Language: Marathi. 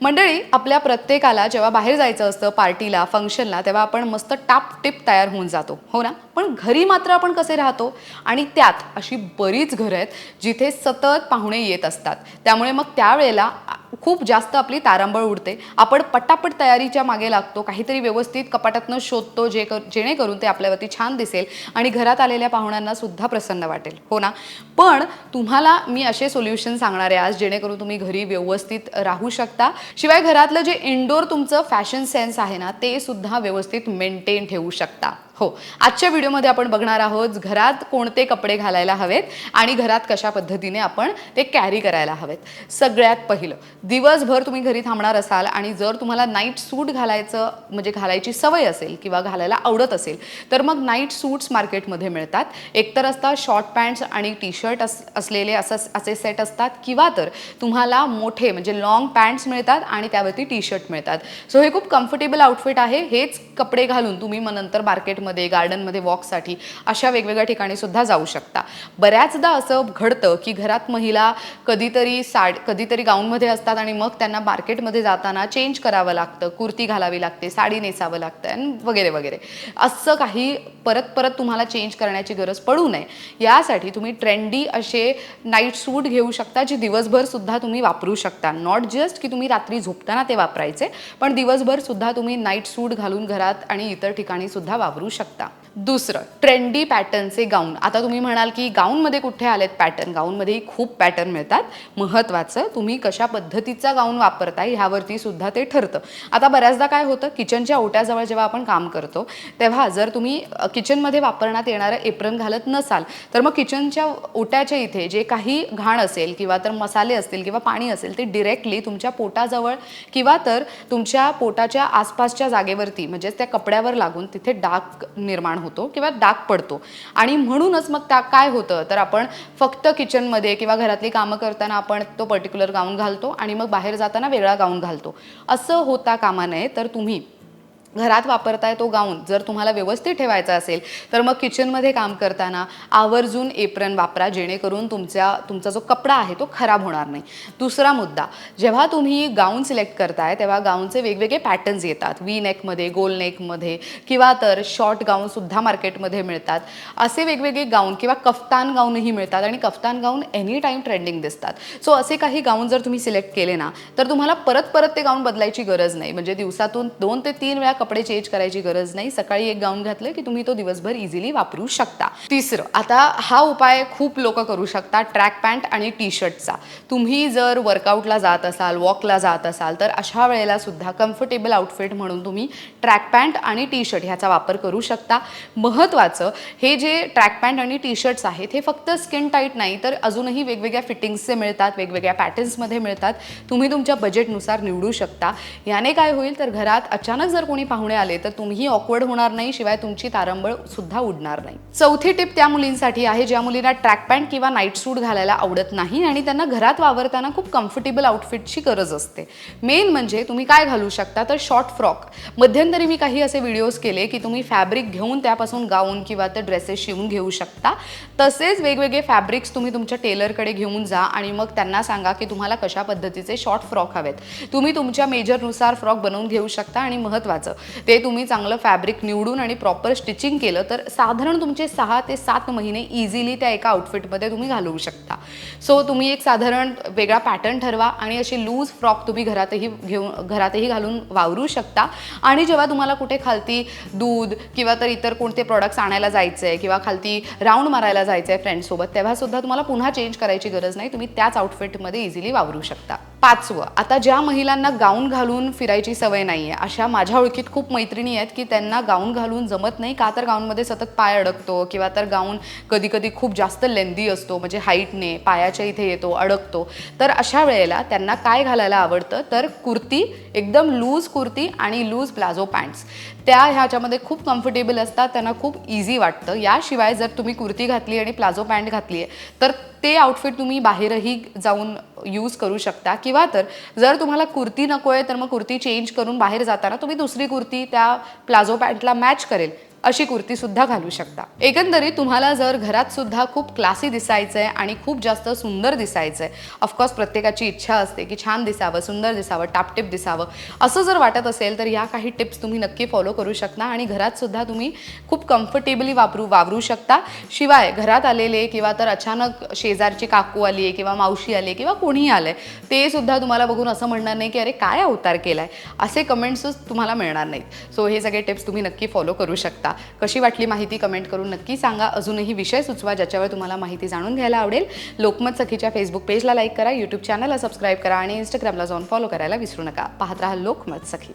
मंडळी आपल्या प्रत्येकाला जेव्हा बाहेर जायचं असतं पार्टीला फंक्शनला तेव्हा आपण मस्त टाप टिप तयार होऊन जातो. हो ना? पण घरी मात्र आपण कसे राहतो? आणि त्यात अशी बरीच घरं आहेत जिथे सतत पाहुणे येत असतात. त्यामुळे मग त्यावेळेला खूप जास्त आपली तारांबळ उडते. आपण पटापट तयारीच्या मागे लागतो काहीतरी व्यवस्थित कपाटातनं शोधतो जे कर जेणेकरून ते आपल्यावरती छान दिसेल आणि घरात आलेल्या पाहुण्यांना सुद्धा प्रसन्न वाटेल. हो ना? पण तुम्हाला मी असे सोल्युशन सांगणार आहे आज जेणेकरून तुम्ही घरी व्यवस्थित राहू शकता. शिवाय घरातलं जे इनडोअर तुमचं फॅशन सेन्स आहे ना ते सुद्धा व्यवस्थित मेंटेन ठेवू शकता. हो. आजच्या व्हिडिओमध्ये आपण बघणार आहोत घरात कोणते कपडे घालायला हवेत आणि घरात कशा पद्धतीने आपण ते कॅरी करायला हवेत. सगळ्यात पहिलं दिवसभर तुम्ही घरी थांबणार असाल आणि जर तुम्हाला नाईट सूट घालायचं म्हणजे घालायची सवय असेल किंवा घालायला आवडत असेल तर मग नाईट सूट्स मार्केटमध्ये मिळतात. एकतर असतात शॉर्ट पॅन्ट्स आणि टी शर्ट अस असलेले असं असे सेट असतात किंवा तर तुम्हाला मोठे म्हणजे लॉंग पॅन्ट्स मिळतात आणि त्यावरती टी शर्ट मिळतात. सो हे खूप कम्फर्टेबल आउटफिट आहे. हेच कपडे घालून तुम्ही मग नंतर मार्केटमध्ये गार्डनमध्ये वॉकसाठी अशा वेगवेगळ्या ठिकाणी सुद्धा जाऊ शकता. बऱ्याचदा असं घडतं की घरात महिला कधीतरी साड कधीतरी गाऊनमध्ये असतात आणि मग त्यांना मार्केटमध्ये जाताना चेंज करावं लागतं. कुर्ती घालावी लागते साडी नेसावं लागतं वगैरे वगैरे. असं काही परत परत तुम्हाला चेंज करण्याची गरज पडू नये. यासाठी तुम्ही ट्रेंडी असे नाईट सूट घेऊ शकता जे दिवसभर सुद्धा तुम्ही वापरू शकता. नॉट जस्ट की तुम्ही रात्री झोपताना ते वापरायचे पण दिवसभर सुद्धा तुम्ही नाईट सूट घालून घरात आणि इतर ठिकाणी सुद्धा वापरू शकता. दुसरं ट्रेंडी पॅटर्नचे गाऊन आता तुम्ही म्हणाल की गाऊनमध्ये कुठे आलेत पॅटर्न गाऊनमध्येही खूप पॅटर्न मिळतात. महत्त्वाचं तुम्ही कशा पद्धतीचा गाऊन वापरताय ह्यावरती सुद्धा ते ठरतं. आता बऱ्याचदा काय होतं किचनच्या ओट्याजवळ जेव्हा आपण काम करतो तेव्हा जर तुम्ही किचनमध्ये वापरण्यात येणारं एप्रन घालत नसाल तर मग किचनच्या ओट्याच्या इथे जे काही घाण असेल किंवा तर मसाले असतील किंवा पाणी असेल ते डिरेक्टली तुमच्या पोटाजवळ किंवा तर तुमच्या पोटाच्या आसपासच्या जागेवरती म्हणजेच त्या कपड्यावर लागून तिथे डाग निर्माण होतो किंवा डाग पडतो. आणि म्हणूनच मग त्या काय होतं तर आपण फक्त किचनमध्ये किंवा घरातली कामं करताना आपण तो पर्टिक्युलर गाऊन घालतो आणि मग बाहेर जाताना वेगळा गाऊन घालतो. असं होता कामा नये तर तुम्ही घरात वापरताय तो गाऊन जर तुम्हाला व्यवस्थित ठेवायचा असेल तर मग किचनमध्ये काम करताना आवर्जून एप्रन वापरा जेणेकरून तुमच्या तुमचा जो कपडा आहे तो खराब होणार नाही. दुसरा मुद्दा जेव्हा तुम्ही गाऊन सिलेक्ट करताय तेव्हा गाऊनचे वेगवेगळे पॅटर्न्स येतात. वी नेकमध्ये गोल नेकमध्ये किंवा तर शॉर्ट गाऊनसुद्धा मार्केटमध्ये मिळतात. असे वेगवेगळे गाऊन किंवा कफ्तान गाऊनही मिळतात आणि kaftan gown any time trending दिसतात. सो असे काही गाऊन जर तुम्ही सिलेक्ट केले ना तर तुम्हाला परत परत ते गाऊन बदलायची गरज नाही. म्हणजे दिवसातून दोन ते तीन वेळा कपडे चेंज करायची गरज नाही. सकाळी एक गाऊन घातलं की तुम्ही तो दिवसभर इझिली वापरू शकता. तिसरं आता हा उपाय खूप लोक करू शकता ट्रॅक पॅन्ट आणि टी शर्टचा तुम्ही जर वर्कआउटला जात असाल वॉकला जात असाल तर अशा वेळेला सुद्धा कम्फर्टेबल आउटफिट म्हणून तुम्ही ट्रॅक पॅन्ट आणि टी शर्ट ह्याचा वापर करू शकता. महत्त्वाचं हे जे ट्रॅक पॅन्ट आणि टी शर्ट्स आहेत हे फक्त स्किन टाईट नाही तर अजूनही वेगवेगळ्या फिटिंग्सचे मिळतात वेगवेगळ्या पॅटर्न्समध्ये मिळतात. तुम्ही तुमच्या बजेटनुसार निवडू शकता. याने काय होईल तर घरात अचानक जर कोणी पाहुणे आले तर तुम्ही ऑकवर्ड होणार नाही शिवाय तुमची तारंबळ सुद्धा उडणार नाही. चौथी टिप त्या मुलींसाठी आहे ज्या मुलींना ट्रॅक पॅन्ट किंवा नाईट सूट घालायला आवडत नाही आणि त्यांना घरात वावरताना खूप कम्फर्टेबल आउटफिटची गरज असते. मेन म्हणजे तुम्ही काय घालू शकता? तर शॉर्ट फ्रॉक मध्यंतरी मी काही असे व्हिडिओज केले की तुम्ही फॅब्रिक घेऊन त्यापासून गाऊन किंवा तर ड्रेसेस शिवून घेऊ शकता. तसेच वेगवेगळे फॅब्रिक्स तुम्ही तुमच्या टेलरकडे घेऊन जा आणि मग त्यांना सांगा की तुम्हाला कशा पद्धतीचे शॉर्ट फ्रॉक हवेत. तुम्ही तुमच्या मेजरनुसार फ्रॉक बनवून घेऊ शकता आणि महत्त्वाचं ते तुम्ही चांगलं फॅब्रिक निवडून आणि प्रॉपर स्टिचिंग केलं तर साधारण तुमचे सहा ते सात महिने इझिली त्या एका आउटफिटमध्ये तुम्ही घालवू शकता. सो तुम्ही एक साधारण वेगळा पॅटर्न ठरवा आणि अशी लूज फ्रॉक तुम्ही घरातही घेऊन घरातही घालून वावरू शकता. आणि जेव्हा तुम्हाला कुठे खालती दूध किंवा तर इतर कोणते प्रॉडक्ट्स आणायला जायचं आहे किंवा खालती राऊंड मारायला जायचं आहे फ्रेंड्ससोबत तेव्हा सुद्धा तुम्हाला पुन्हा चेंज करायची गरज नाही. तुम्ही त्याच आउटफिटमध्ये इझिली वावरू शकता. पाचवं. आता ज्या महिलांना गाऊन घालून फिरायची सवय नाही आहे अशा माझ्या ओळखीत खूप मैत्रिणी आहेत की त्यांना गाऊन घालून जमत नाही. का तर गाऊनमध्ये सतत पाय अडकतो किंवा तर गाऊन कधी कधी खूप जास्त लेंदी असतो म्हणजे हाईटने पायाच्या इथे येतो अडकतो. तर अशा वेळेला त्यांना काय घालायला आवडतं? तर कुर्ती एकदम लूज कुर्ती आणि लूज प्लाझो पॅन्ट्स. त्या ह्याच्यामध्ये खूप कम्फर्टेबल असतात त्यांना खूप इझी वाटतं. याशिवाय जर तुम्ही कुर्ती घातली आणि प्लाझो पॅन्ट घातली आहे तर ते आउटफिट तुम्ही बाहेरही जाऊन यूज करू शकता. किंवा तर जर तुम्हाला कुर्ती नको आहे तर मग कुर्ती चेंज करून बाहेर जाताना तुम्ही दुसरी कुर्ती त्या प्लाझो पॅन्टला मॅच करेल. अशी कुर्ती सुद्धा घालू शकता. एकंदरीत तुम्हाला जर घरात सुद्धा खूप क्लासी दिसायचं आहे आणि खूप जास्त सुंदर दिसायचं आहे ऑफकोर्स प्रत्येकाची इच्छा असते की छान दिसावं सुंदर दिसावं टापटिप दिसावं. असं जर वाटत असेल तर या काही टिप्स तुम्ही नक्की फॉलो करू शकता आणि घरात सुद्धा तुम्ही खूप कम्फर्टेबली वापरू वावरू शकता. शिवाय घरात आलेले किंवा तर अचानक शेजारची काकू आली आहे किंवा मावशी आली आहे किंवा कोणीही आलं आहे ते सुद्धा तुम्हाला बघून असं म्हणणार नाही की अरे काय अवतार केला आहे असे कमेंट्सच तुम्हाला मिळणार नाहीत. सो हे सगळे टिप्स तुम्ही नक्की फॉलो करू शकता. शकता. कशी वाटली माहिती कमेंट करून नक्की सांगा. अजूनही विषय सुचवा ज्याच्यावर तुम्हाला माहिती जाणून घ्यायला आवडेल. लोकमत सखीच्या फेसबुक पेजला लाईक करा यूट्यूब चॅनलला सबस्क्राईब करा आणि इंस्टाग्रामला जाऊन फॉलो करायला विसरू नका. पाहत राहा लोकमत सखी.